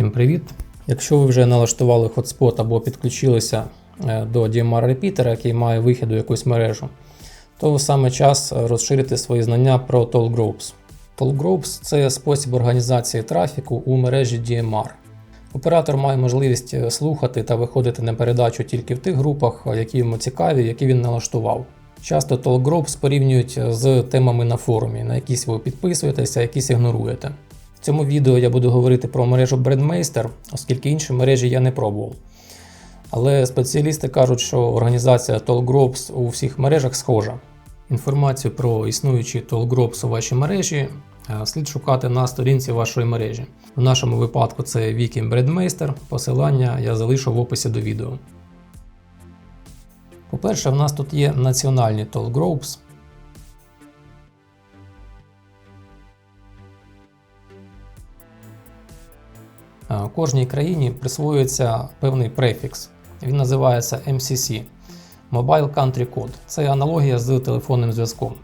Всім привіт! Якщо ви вже налаштували хотспот або підключилися е, до DMR репітера, який має вихід у якусь мережу, то саме час розширити свої знання про Toll Groups. Toll Groups – це спосіб організації трафіку у мережі DMR. Оператор має можливість е, слухати та виходити на передачу тільки в тих групах, е, які йому цікаві, які він налаштував. Часто Toll Groups порівнюють з темами на форумі, на якісь ви підписуєтеся, якісь ігноруєте. В цьому відео я буду говорити про мережу Brandmeister, оскільки інші мережі я не пробував. Але спеціалісти кажуть, що організація Toll Groups у всіх мережах схожа. Інформацію про існуючі Toll Groups у вашій мережі е, слід шукати на сторінці вашої мережі. В нашому випадку це Wiki Brandmeister, посилання я залишу в описі до відео. По-перше, в нас тут є національні Toll Groups. Кожній країні присвоюється певний префікс. Він називається MCC Mobile Country Code. Це аналогія з телефонним зв'язком.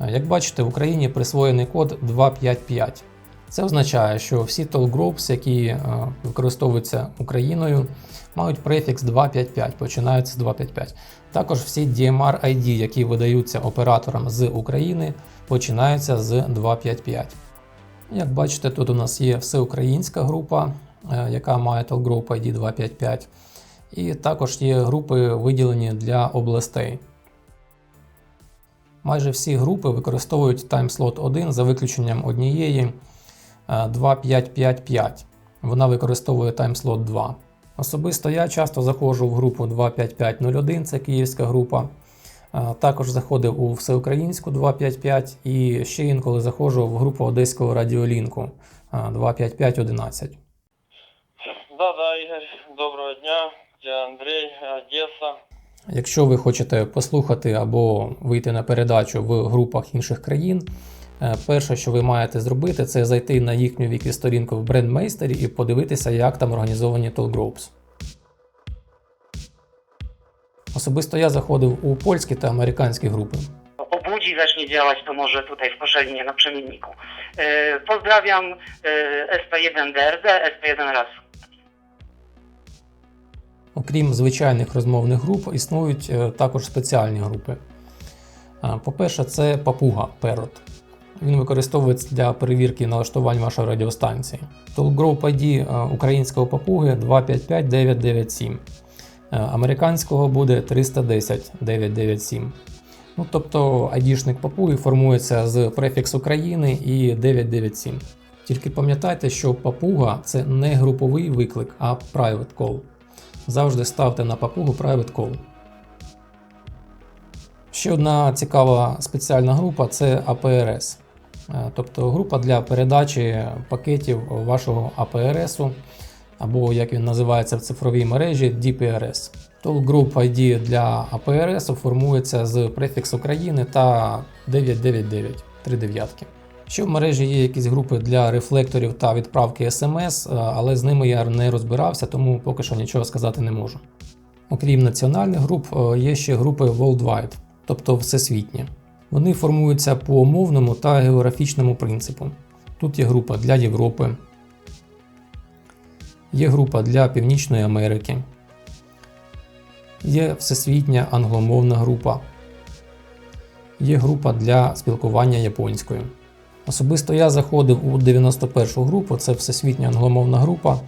Е, Як бачите, в Україні присвоєний код 255. Це означає, що всі toll groups, які е, використовуються Україною, мають префікс 255, починаються з 255. Також всі DMR ID, які видаються операторам з України, починаються з 255. Як бачите, тут у нас є всеукраїнська група, е, яка має Telgroup ID 255, і також є групи, виділені для областей. Майже всі групи використовують таймслот 1 за виключенням однієї е, 2555. Вона використовує таймслот 2. Особисто я часто заходжу в групу 25501, це київська група. Також заходив у всеукраїнську 255 і ще інколи заходжу в групу одеського радіолінку е, 25511. Да, да, Ігор, доброго дня. Я Андрій, Одеса. Якщо ви хочете послухати або вийти на передачу в групах інших країн, е, перше, що ви маєте зробити, це зайти на їхню вікі-сторінку в брендмейстері і подивитися, як там організовані Groups. Особисто я заходив у польські та американські групи. obudzi i zacznie działać, to może tutaj w Koszalinie na przemienniku. E, Pozdrawiam e, SP1DRD, SP1 raz. Окрім звичайних розмовних груп, існують е, також спеціальні групи. По-перше, це папуга Parrot. Він використовується для перевірки налаштувань вашої радіостанції. Tollgroup ID е, українського папуги 255997. Е, Американського буде 310997. Ну, тобто айдішник папуги формується з префіксу країни і 997. Тільки пам'ятайте, що папуга це не груповий виклик, а private call. Завжди ставте на папугу Private Call. Ще одна цікава спеціальна група це APRS. Е, Тобто група для передачі пакетів вашого APRS, або як він називається в цифровій мережі DPRS. Toll Group ID для APRS формується з префіксу країни та 999 3 дев'ятки. Ще в мережі є якісь групи для рефлекторів та відправки SMS, е, але з ними я не розбирався, тому поки що нічого сказати не можу. Окрім національних груп, е, є ще групи Worldwide, тобто всесвітні. Вони формуються по мовному та географічному принципу. Тут є група для Європи, є група для Північної Америки, є всесвітня англомовна група, є група для спілкування японською. Особисто я заходив у 91 групу, це всесвітня англомовна група.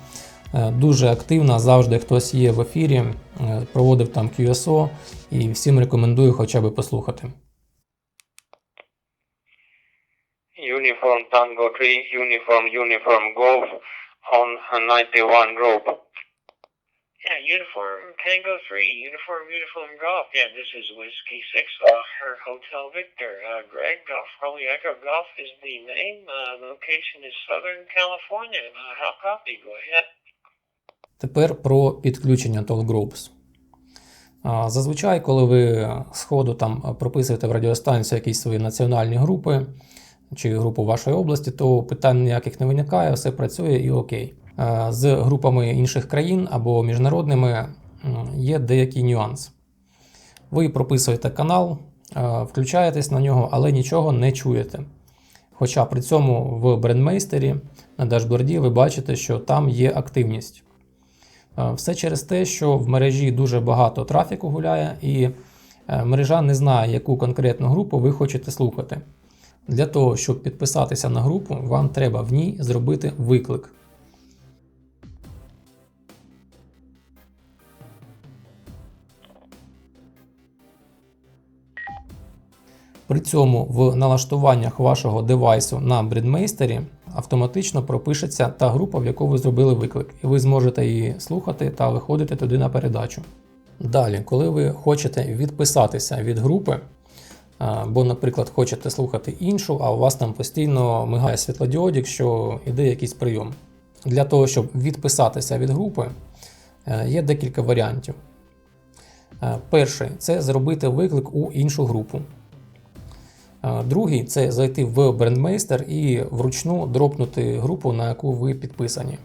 Е, Дуже активна, завжди хтось є в ефірі, е, проводив там QSO і всім рекомендую хоча б послухати. Uniform Tango 3, Uniform Uniform Golf on 91 group. Yeah, uniform Tango 3, uniform uniform golf. Yeah, this is Whiskey 6, uh, her Hotel Victor. Uh, Greg Golf, Rolly Echo Golf is the name. Uh, location is Southern California. Uh, how copy? Go ahead. Тепер про підключення Toll Groups. Зазвичай, коли ви з ходу там прописуєте в радіостанцію якісь свої національні групи чи групу вашої області, то питань ніяких не виникає, все працює і окей. Е, З групами інших країн або міжнародними є деякий нюанс. Ви прописуєте канал, е, включаєтесь на нього, але нічого не чуєте. Хоча при цьому в брендмейстері на дашборді ви бачите, що там є активність. Е, Все через те, що в мережі дуже багато трафіку гуляє, і мережа не знає, яку конкретну групу ви хочете слухати. Для того, щоб підписатися на групу, вам треба в ній зробити виклик. При цьому в налаштуваннях вашого девайсу на брідмейстері автоматично пропишеться та група, в яку ви зробили виклик, і ви зможете її слухати та виходити туди на передачу. Далі, коли ви хочете відписатися від групи, бо, наприклад, хочете слухати іншу, а у вас там постійно мигає світлодіодік, що йде якийсь прийом. Для того, щоб відписатися від групи, е, є декілька варіантів. Е, Перший це зробити виклик у іншу групу. Е, Другий це зайти в брендмейстер і вручну дропнути групу, на яку ви підписані.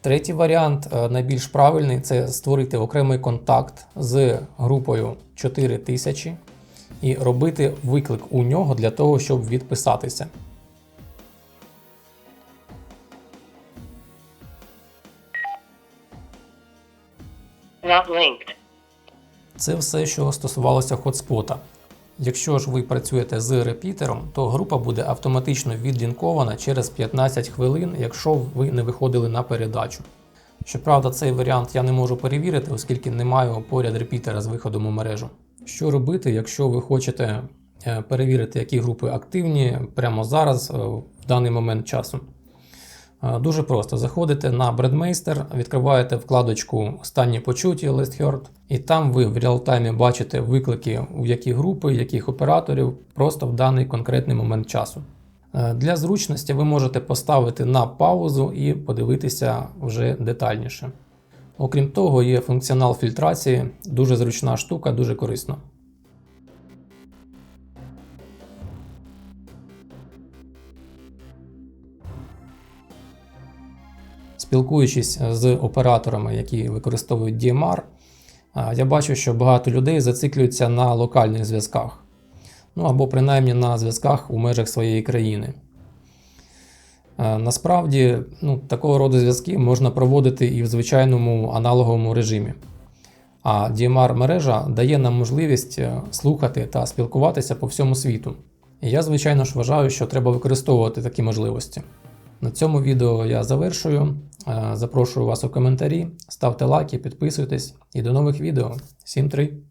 Третій варіант, найбільш правильний, це створити окремий контакт з групою 4000 і робити виклик у нього для того, щоб відписатися. Not linked. Це все, що стосувалося хотспота. Якщо ж ви працюєте з репітером, то група буде автоматично відлінкована через 15 хвилин, якщо ви не виходили на передачу. Щоправда, цей варіант я не можу перевірити, оскільки не маю поряд репітера з виходом у мережу. Що робити, якщо ви хочете е, перевірити, які групи активні прямо зараз, е, в даний момент часу? Е, Дуже просто. Заходите на Бредмейстер, відкриваєте вкладочку Останні почуті List Heard, і там ви в реалтаймі бачите виклики, у які групи, яких операторів, просто в даний конкретний момент часу. Для зручності ви можете поставити на паузу і подивитися вже детальніше. Окрім того, є функціонал фільтрації, дуже зручна штука, дуже корисно. Спілкуючись з операторами, які використовують DMR, я бачу, що багато людей зациклюються на локальних зв'язках, ну або принаймні на зв'язках у межах своєї країни. Е, Насправді, ну, такого роду зв'язки можна проводити і в звичайному аналоговому режимі. А DMR мережа дає нам можливість е, слухати та спілкуватися по всьому світу. І я, звичайно ж, вважаю, що треба використовувати такі можливості. На цьому відео я завершую. Е, Запрошую вас у коментарі, ставте лайки, підписуйтесь і до нових відео. Всім три!